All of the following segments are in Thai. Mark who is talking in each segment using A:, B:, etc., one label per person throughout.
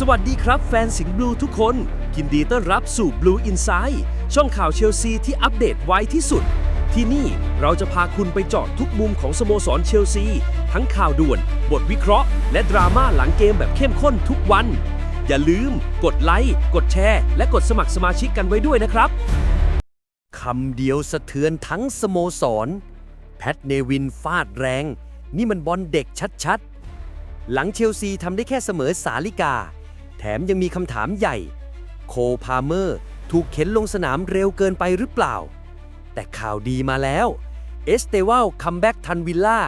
A: สวัสดีครับแฟนสิงห์บลูทุกคนยินดีต้อนรับสู่ Blue Inside ช่องข่าวเชลซีที่อัปเดตไวที่สุด ที่นี่เราจะพาคุณไปเจาะทุกมุมของสโมสรเชลซี ทั้งข่าวด่วน บทวิเคราะห์ และดราม่าหลังเกมแบบเข้มข้นทุกวัน อย่าลืม กดไลค์กดแชร์ และกดสมัครสมาชิกกันไว้ด้วยนะครับ
B: คำเดียวสะเทือนทั้งสโมสร แพทเนวินฟาดแรง นี่มันบอลเด็กชัดๆ หลังเชลซีทำได้แค่เสมอสาลิกา มยังมีคำถามใหญ่ โคพาเมอร์ถูกเข็นลงสนามเร็วเกินไปหรือเปล่า แต่ข่าวดีมาแล้ว เอสเตวัลคัมแบ็กทันวิลล่า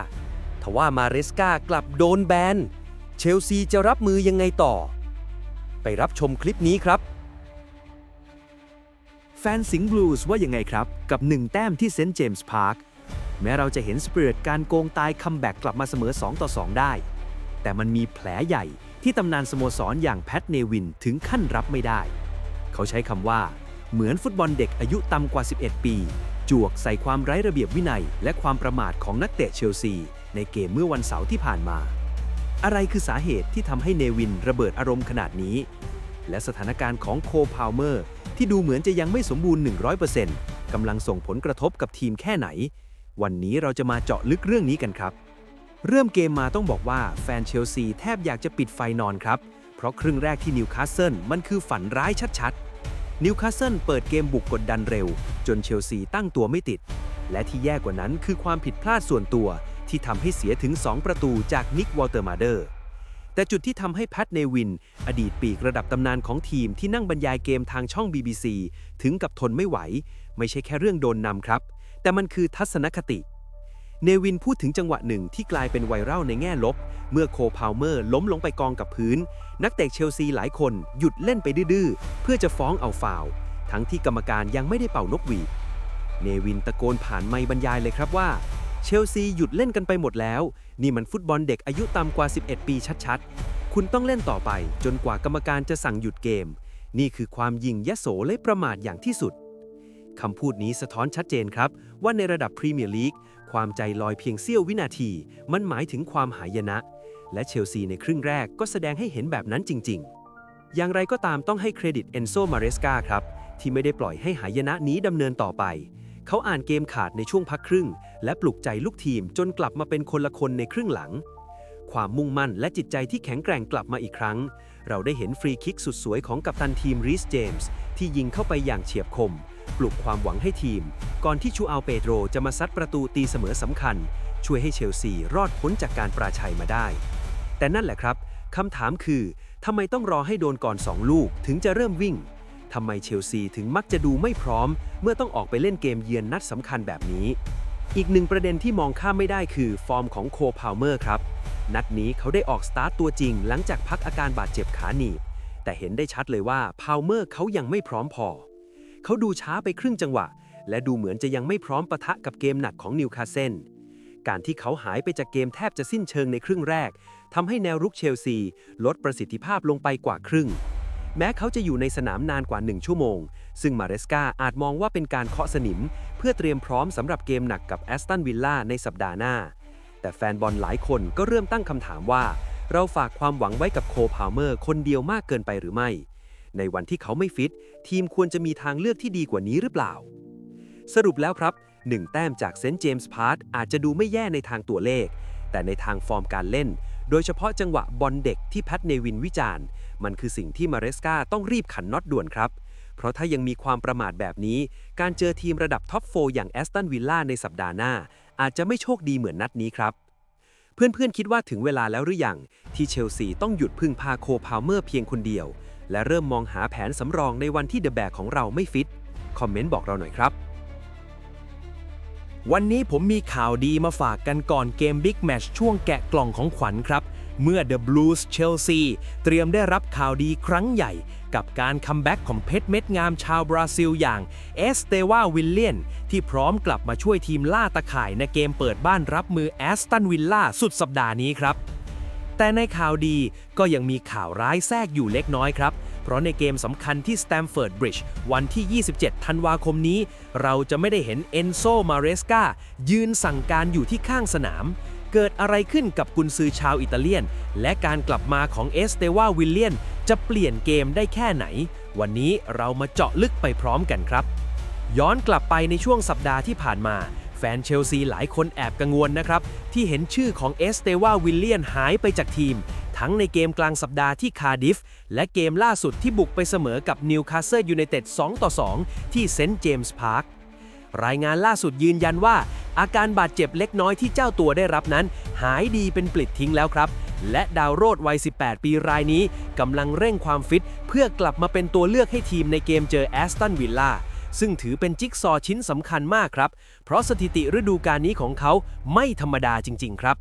B: ทว่ามาเรสกากลับโดนแบน เชลซีจะรับมือยังไงต่อ ไปรับชมคลิปนี้ครับ
C: แฟนสิงห์บลูส์ว่ายังไงครับ กับหนึ่งแต้มที่เซนต์เจมส์พาร์คแม้เราจะเห็นสปิริตการโกงตายคัมแบ็กกลับมาเสมอ 2 ต่อ 2 ได้ แต่มันมีแผลใหญ่ ที่ตำนานสโมสรอย่างแพทเนวินถึงขั้นรับไม่ได้ เขาใช้คำว่า เหมือนฟุตบอลเด็กอายุต่ำกว่า 11 ปี จวกใส่ความไร้ระเบียบวินัย และความประมาทของนักเตะเชลซี ในเกมเมื่อวันเสาร์ที่ผ่านมา อะไรคือสาเหตุที่ทำให้เนวินระเบิดอารมณ์ขนาดนี้ และสถานการณ์ของโคพาวเมอร์ ที่ดูเหมือนจะยังไม่สมบูรณ์ 100%กำลังส่งผลกระทบกับทีมแค่ไหน วันนี้เราจะมาเจาะลึกเรื่องนี้กันครับ เริ่มเกมมาต้องบอกว่าแฟนเชลซีแทบอยากจะปิดไฟนอนครับ เพราะครึ่งแรกที่นิวคาสเซิลมันคือฝันร้ายชัดๆ นิวคาสเซิลเปิดเกมบุกกดดันเร็ว จนเชลซีตั้งตัวไม่ติด และที่แย่กว่านั้นคือความผิดพลาดส่วนตัวที่ทำให้เสียถึง 2 ประตูจากนิกวอลเตอร์มาเดอร์ แต่จุดที่ทำให้แพทเนวิน อดีตปีกระดับตำนานของทีมที่นั่งบรรยายเกมทางช่อง BBC ถึงกับทนไม่ไหว ไม่ใช่แค่เรื่องโดนนำครับ แต่มันคือทัศนคติ เนวินพูดถึงจังหวะหนึ่งที่กลายเป็นไวรัลในแง่ลบ เมื่อโคพาวเมอร์ล้มลงไปกองกับพื้น นักเตะเชลซีหลายคนหยุดเล่นไปดื้อเพื่อจะฟ้องเอาฟาวทั้งที่กรรมการยังไม่ได้เป่านกหวีดเนวินตะโกนผ่านไมค์บรรยายเลยครับว่า เชลซีหยุดเล่นกันไปหมดแล้ว นี่มันฟุตบอลเด็กอายุต่ำกว่า 11 ปีชัดๆ คุณต้องเล่นต่อไป จนกว่ากรรมการจะสั่งหยุดเกม นี่คือความยิงยโสและประมาทอย่างที่สุดคำพูดนี้สะท้อนชัดเจนครับ ว่าในระดับพรีเมียร์ลีก ความใจลอยเพียงเสี้ยววินาที มันหมายถึงความหายนะ และเชลซีในครึ่งแรกก็แสดงให้เห็นแบบนั้นจริง ๆ อย่างไรก็ตามต้องให้เครดิตเอนโซมาเรสกาครับ ที่ไม่ได้ปล่อยให้หายนะนี้ดำเนินต่อไป เขาอ่านเกมขาดในช่วงพักครึ่ง และปลุกใจลูกทีมจนกลับมาเป็นคนละคนในครึ่งหลัง ความมุ่งมั่นและจิตใจที่แข็งแกร่งกลับมาอีกครั้ง เราได้เห็นฟรีคิกสุดสวยของกัปตันทีมรีสเจมส์ที่ยิงเข้าไปอย่างเฉียบคม ปลุกความหวังให้ทีม ก่อนที่ชูอัลเปโดรจะมาซัดประตูตีเสมอสำคัญ ช่วยให้เชลซีรอดพ้นจากการปราชัยมาได้ แต่นั่นแหละครับคำถามคือทำไมต้องรอให้โดนก่อน 2 ลูกถึงจะเริ่มวิ่งทำไมเชลซีถึงมักจะดูไม่พร้อม เมื่อต้องออกไปเล่นเกมเยือนนัดสำคัญแบบนี้ อีกหนึ่งประเด็นที่มองข้ามไม่ได้คือฟอร์มของโคพาวเมอร์ครับ นัดนี้เขาได้ออกสตาร์ตตัวจริง หลังจากพักอาการบาดเจ็บขาหนีบแต่เห็นได้ชัดเลยว่าพาวเมอร์เขายังไม่พร้อมพอ เขาดูช้าไปครึ่งจังหวะ และดูเหมือนจะยังไม่พร้อมปะทะกับเกมหนักของนิวคาสเซิลการที่เขาหายไปจากเกมแทบจะสิ้นเชิงในครึ่งแรกทำให้แนวรุกเชลซี ลดประสิทธิภาพลงไปกว่าครึ่ง แม้เขาจะอยู่ในสนามนานกว่า 1 ชั่วโมง ซึ่งมาเรสกาอาจมองว่าเป็นการเคาะสนิม เพื่อเตรียมพร้อมสำหรับเกมหนักกับแอสตันวิลล่าในสัปดาห์หน้า แต่แฟนบอลหลายคนก็เริ่มตั้งคำถามว่า เราฝากความหวังไว้กับโคพาวเมอร์คนเดียวมากเกินไปหรือไม่ ในวันที่เขาไม่ฟิต ทีมควรจะมีทางเลือกที่ดีกว่านี้หรือเปล่า สรุปแล้วครับ 1 แต้มจากเซนต์เจมส์พาร์ตอาจจะดูไม่แย่ในทางตัวเลข แต่ในทางฟอร์มการเล่น โดยเฉพาะจังหวะบอลเด็กที่แพทเนวินวิจารณ์ มันคือสิ่งที่มาเรสกาต้องรีบขันน็อตด่วนครับเพราะถ้ายังมีความประมาทแบบนี้ การเจอทีมระดับท็อปโฟอย่างแอสตันวิลล่าในสัปดาห์หน้า อาจจะไม่โชคดีเหมือนนัดนี้ครับ เพื่อนๆคิดว่าถึงเวลาแล้วหรือยัง ที่เชลซีต้องหยุดพึ่งพาโคพาวเมอร์เพียงคนเดียว และเริ่มมองหาแผนสำรองในวันที่เดอะแบกของเราไม่ฟิต คอมเมนต์บอกเราหน่อยครับ
A: วันนี้ผมมีข่าวดีมาฝากกันก่อนเกมบิ๊กแมชช่วงแกะกล่องของขวัญครับ เมื่อ The Blues Chelsea เตรียมได้รับข่าวดีครั้งใหญ่ กับการคัมแบ็กของเพชรเม็ดงามชาวบราซิลอย่างเอสเตวาวิลเลียน ที่พร้อมกลับมาช่วยทีมล่าตะข่ายในเกมเปิดบ้านรับมือแอสตันวิลล่าสุดสัปดาห์นี้ครับแต่ในข่าวดีก็ยังมีข่าวร้ายแทรกอยู่เล็กน้อยครับ เพราะในเกมสำคัญที่สแตมฟอร์ดบริดจ์วันที่ 27 ธันวาคมนี้ เราจะไม่ได้เห็นเอนโซมาเรสกายืนสั่งการอยู่ที่ข้างสนาม เกิดอะไรขึ้นกับกุนซือชาวอิตาเลียน และการกลับมาของเอสเตวาวิลเลียน จะเปลี่ยนเกมได้แค่ไหน วันนี้เรามาเจาะลึกไปพร้อมกันครับ ย้อนกลับไปในช่วงสัปดาห์ที่ผ่านมา แฟนเชลซีหลายคนแอบกังวลนะครับ ที่เห็นชื่อของเอสเตวาวิลเลียนหายไปจากทีม ทั้งในเกมกลางสัปดาห์ที่คาร์ดิฟ และเกมล่าสุดที่บุกไปเสมอกับนิวคาสเซิลยูไนเต็ด2ต่อ2 ที่เซนต์เจมส์พาร์ครายงานล่าสุดยืนยันว่า อาการบาดเจ็บเล็กน้อยที่เจ้าตัวได้รับนั้น หายดีเป็นปลิดทิ้งแล้วครับ และดาวโรดวัย 18 ปีรายนี้กำลังเร่งความฟิต เพื่อกลับมาเป็นตัวเลือกให้ทีมในเกมเจอแอสตันวิลล่า ซึ่งถือเป็นจิ๊กซอว์ชิ้นสำคัญมากครับ เพราะสถิติฤดูกาลนี้ของเขาไม่ธรรมดาจริง ๆ ครับ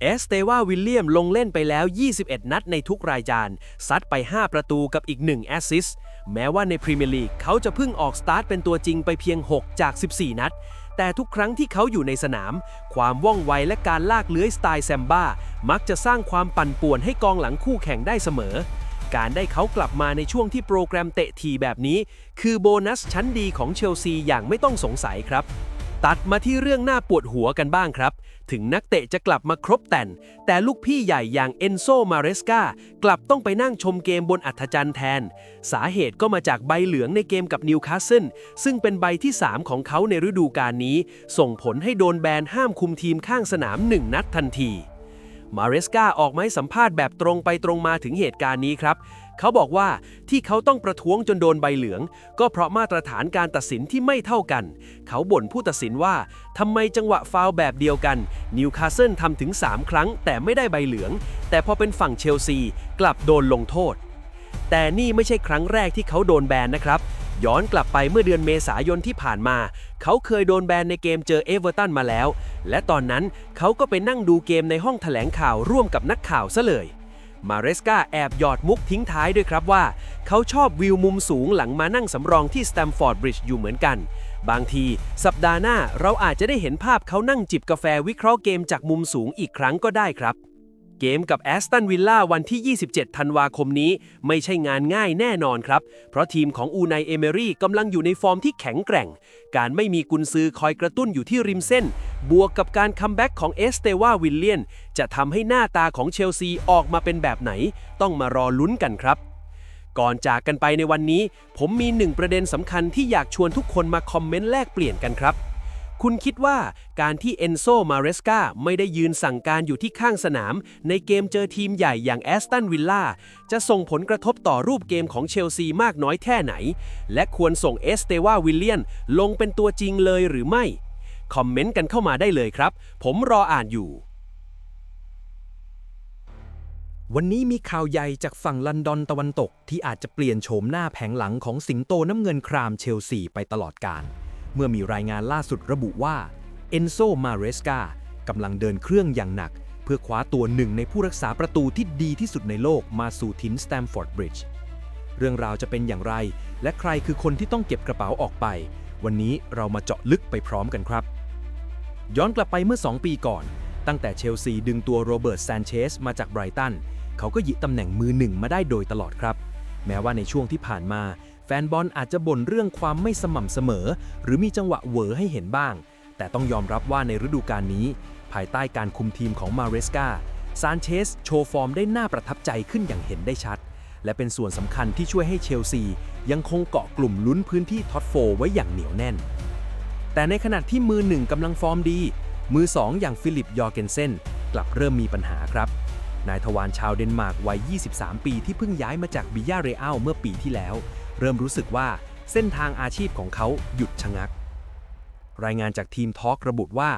A: เอสเตวาวิลเลียมลงเล่นไปแล้ว 21 นัดในทุกรายการซัดไป 5 ประตูกับอีก 1 แอสซิสแม้ว่าในพรีเมียร์ลีกเขาจะเพิ่งออกสตาร์ทเป็นตัวจริงไปเพียง 6 จาก 14 นัด แต่ทุกครั้งที่เขาอยู่ในสนาม ความว่องไวและการลากเลื้อยสไตล์แซมบ้า มักจะสร้างความปั่นป่วนให้กองหลังคู่แข่งได้เสมอ การได้เขากลับมาในช่วงที่โปรแกรมเตะทีแบบนี้ คือโบนัสชั้นดีของเชลซีอย่างไม่ต้องสงสัยครับ ตัดมาที่เรื่องหน้าปวดหัวกันบ้างครับ ถึงนักเตะจะกลับมาครบแต่น แต่ลูกพี่ใหญ่อย่างเอนโซมาเรสกากลับต้องไปนั่งชมเกมบนอัธจันทร์แทน สาเหตุก็มาจากใบเหลืองในเกมกับนิวคาสเซิลซึ่งเป็นใบที่ 3 ของเขาในฤดูกาลนี้ ส่งผลให้โดนแบนห้ามคุมทีมข้างสนาม 1 นัดทันที มาเรสกาออกมาให้สัมภาษณ์แบบตรงไปตรงมาถึงเหตุการณ์นี้ครับ เขาบอกว่าที่เขาต้องประท้วงจนโดนใบเหลือง ก็เพราะมาตรฐานการตัดสินที่ไม่เท่ากัน เขาบ่นผู้ตัดสินว่าทำไมจังหวะฟาวแบบเดียวกันนิวคาสเซิลทำถึง 3 ครั้ง แต่ไม่ได้ใบเหลือง แต่พอเป็นฝั่งเชลซีกลับโดนลงโทษ แต่นี่ไม่ใช่ครั้งแรกที่เขาโดนแบนนะครับ ย้อนกลับไปเมื่อเดือนเมษายนที่ผ่านมา เขาเคยโดนแบนในเกมเจอเอเวอร์ตันมาแล้ว และตอนนั้นเขาก็ไปนั่งดูเกมในห้องแถลงข่าวร่วมกับนักข่าวซะเลย มาเรสกาแอบหยอดมุกทิ้งท้ายด้วยครับว่า เขาชอบวิวมุมสูงหลังมานั่งสำรองที่สแตมฟอร์ดบริดจ์อยู่เหมือนกัน บางที สัปดาห์หน้าเราอาจจะได้เห็นภาพเขานั่งจิบกาแฟวิเคราะห์เกมจากมุมสูงอีกครั้งก็ได้ครับ เกมกับแอสตันวิลล่าวันที่ 27 ธันวาคมนี้ ไม่ใช่งานง่ายแน่นอนครับ เพราะทีมของอูไนเอเมรี่กำลังอยู่ในฟอร์มที่แข็งแกร่ง การไม่มีกุนซือคอยกระตุ้นอยู่ที่ริมเส้น บวกกับการคัมแบ็กของเอสเตวาวิลเลียน จะทำให้หน้าตาของเชลซีออกมาเป็นแบบไหน ต้องมารอลุ้นกันครับก่อนจากกันไปในวันนี้ ผมมีหนึ่งประเด็นสำคัญที่อยากชวนทุกคนมาคอมเมนต์แลกเปลี่ยนกันครับ คุณคิดว่าการที่เอนโซมาเรสกาไม่ได้ยืนสั่งการอยู่ที่ข้างสนาม ในเกมเจอทีมใหญ่อย่างแอสตันวิลล่าจะส่งผลกระทบต่อรูปเกมของเชลซีมากน้อยแค่ไหน และควรส่งเอสเตวาวิลเลียนลงเป็นตัวจริงเลยหรือไม่ คอมเมนต์กันเข้ามาได้เลยครับ ผมรออ่านอยู่
D: วันนี้มีข่าวใหญ่จากฝั่งลอนดอนตะวันตกที่อาจจะเปลี่ยนโฉมหน้าแผงหลังของสิงโตน้ำเงินครามเชลซีไปตลอดกาล เมื่อมีรายงานล่าสุดระบุว่าเอนโซ มาเรสกากำลังเดินเครื่องอย่างหนัก เพื่อคว้าตัวหนึ่งในผู้รักษาประตูที่ดีที่สุดในโลกมาสู่ทินสแตมฟอร์ดบริดจ์เรื่องราวจะเป็นอย่างไร และใครคือคนที่ต้องเก็บกระเป๋าออกไป วันนี้เรามาเจาะลึกไปพร้อมกันครับ ย้อนกลับไปเมื่อ 2 ปีก่อน ตั้งแต่เชลซีดึงตัวโรเบิร์ตแซนเชสมาจากไบรตันเขาก็หยิบตำแหน่งมือหนึ่งมาได้โดยตลอดครับ แม้ว่าในช่วงที่ผ่านมา แฟนบอลอาจจะบ่นเรื่องความไม่สม่ำเสมอ หรือมีจังหวะเหวอให้เห็นบ้าง แต่ต้องยอมรับว่าในฤดูกาลนี้ ภายใต้การคุมทีมของมาเรสกาซานเชสโชว์ฟอร์มได้น่าประทับใจขึ้นอย่างเห็นได้ชัด และเป็นส่วนสำคัญที่ช่วยให้เชลซี ยังคงเกาะกลุ่มลุ้นพื้นที่ท็อตโฟไว้อย่างเหนียวแน่น แต่ในขณะที่มือหนึ่งกำลังฟอร์มดี มือสองอย่างฟิลิปยอร์เกนเซนกลับเริ่มมีปัญหาครับ นายทวารชาวเดนมาร์กวัย 23 ปีที่เพิ่งย้ายมาจากบิยาเรอัลเมื่อปีที่แล้ว เริ่มรู้สึกว่าเส้นทางอาชีพของเขาหยุดชะงัก รายงานจากทีมทอล์กระบุว่า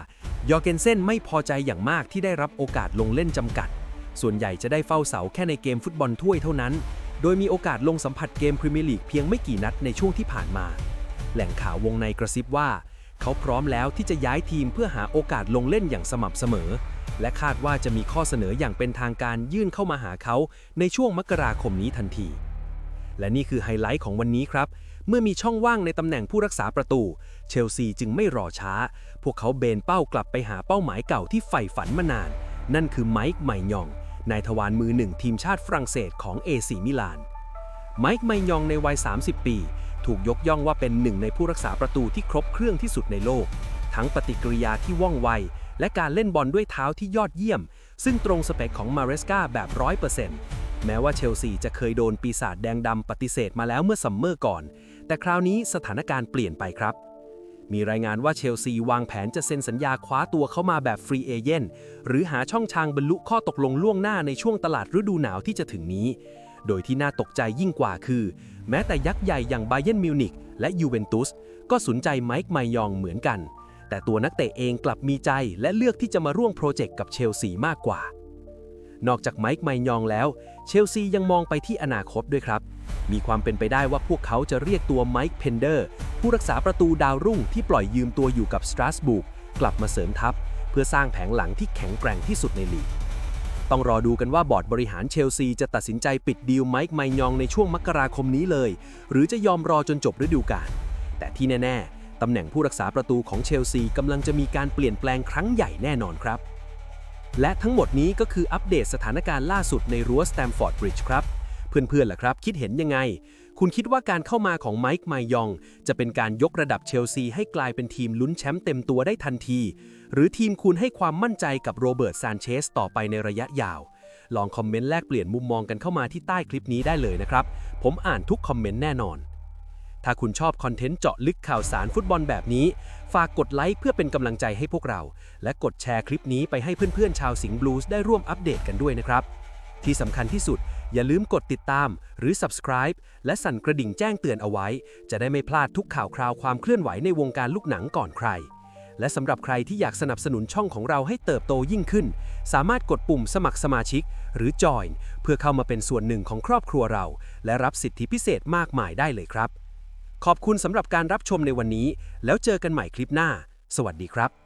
D: ยอร์เกนเซนไม่พอใจอย่างมากที่ได้รับโอกาสลงเล่นจำกัด ส่วนใหญ่จะได้เฝ้าเสาแค่ในเกมฟุตบอลถ้วยเท่านั้น โดยมีโอกาสลงสัมผัสเกมพรีเมียร์ลีกเพียงไม่กี่นัดในช่วงที่ผ่านมา แหล่งข่าววงในกระซิบว่า เขาพร้อมแล้วที่จะย้ายทีมเพื่อหาโอกาสลงเล่นอย่างสม่ำเสมอ และคาดว่าจะมีข้อเสนออย่างเป็นทางการยื่นเข้ามาหาเขาในช่วงมกราคมนี้ทันที และนี่คือไฮไลท์ของวันนี้ครับ เมื่อมีช่องว่างในตำแหน่งผู้รักษาประตู เชลซีจึงไม่รอช้า พวกเขาเบนเป้ากลับไปหาเป้าหมายเก่าที่ใฝ่ฝันมานาน นั่นคือไมค์ไมยอง นายทวารมือหนึ่งทีมชาติฝรั่งเศสของเอซีมิลาน ไมค์ไมยองในวัย 30 ปี ถูกยกย่องว่าเป็นหนึ่งในผู้รักษาประตูที่ครบเครื่องที่สุดในโลก ทั้งปฏิกิริยาที่ว่องไว
A: และการเล่นบอลด้วยเท้าที่ยอดเยี่ยม ซึ่งตรงสเปคของมาเรสกาแบบ100% แม้ว่าเชลซีจะเคยโดนปีศาจแดงดำปฏิเสธมาแล้วเมื่อซัมเมอร์ก่อน แต่คราวนี้สถานการณ์เปลี่ยนไปครับ มีรายงานว่าเชลซีวางแผนจะเซ็นสัญญาคว้าตัวเข้ามาแบบฟรีเอเจนต์หรือหาช่องทางบรรลุข้อตกลงล่วงหน้าในช่วงตลาดฤดูหนาวที่จะถึงนี้ โดยที่น่าตกใจยิ่งกว่าคือ แม้แต่ยักษ์ใหญ่อย่างไบเยนมิวนิกและยูเวนตุสก็สนใจไมค์ไมยองเหมือนกัน แต่ตัวนักเตะเองกลับมีใจและเลือกที่จะมาร่วมโปรเจกต์กับเชลซีมากกว่า นอกจากไมค์ไมยองแล้ว เชลซียังมองไปที่อนาคตด้วยครับ มีความเป็นไปได้ว่าพวกเขาจะเรียกตัวไมค์เพนเดอร์ผู้รักษาประตูดาวรุ่งที่ปล่อยยืมตัวอยู่กับสตราสบูกกลับมาเสริมทัพ เพื่อสร้างแผงหลังที่แข็งแกร่งที่สุดในลีก ต้องรอดูกันว่าบอร์ดบริหารเชลซีจะตัดสินใจปิดดีลไมค์ไมยองในช่วงมกราคมนี้เลย หรือจะยอมรอจนจบฤดูกาลแต่ที่แน่ ๆตำแหน่งผู้รักษาประตูของเชลซีกำลังจะมีการเปลี่ยนแปลงครั้งใหญ่แน่นอนครับ และทั้งหมดนี้ก็คืออัปเดตสถานการณ์ล่าสุดในรั้วสแตมฟอร์ดบริดจ์ครับ เพื่อนๆล่ะครับ คิดเห็นยังไง คุณคิดว่าการเข้ามาของไมค์ไมยอง จะเป็นการยกระดับเชลซีให้กลายเป็นทีมลุ้นแชมป์เต็มตัวได้ทันที หรือทีมคุณให้ความมั่นใจกับโรเบิร์ตซานเชสต่อไปในระยะยาว ลองคอมเมนต์แลกเปลี่ยนมุมมองกันเข้ามาที่ใต้คลิปนี้ได้เลยนะครับ ผมอ่านทุกคอมเมนต์แน่นอน ถ้าคุณชอบคอนเทนต์เจาะลึกข่าวสารฟุตบอลแบบนี้ ฝากกดไลค์เพื่อเป็นกำลังใจให้พวกเรา และกดแชร์คลิปนี้ไปให้เพื่อนๆ ชาวสิงห์บลูส์ได้ร่วมอัปเดตกันด้วยนะครับ ที่สำคัญที่สุด อย่าลืมกดติดตามหรือ subscribe และสั่นกระดิ่งแจ้งเตือนเอาไว้ จะได้ไม่พลาดทุกข่าวคราวความเคลื่อนไหวในวงการลูกหนังก่อนใคร และสำหรับใครที่อยากสนับสนุนช่องของเราให้เติบโตยิ่งขึ้น สามารถกดปุ่มสมัครสมาชิก หรือ join เพื่อเข้ามาเป็นส่วนหนึ่งของครอบครัวเรา และรับสิทธิพิเศษมากมายได้เลยครับ ขอบคุณสำหรับการรับชมในวันนี้ แล้วเจอกันใหม่คลิปหน้า สวัสดีครับ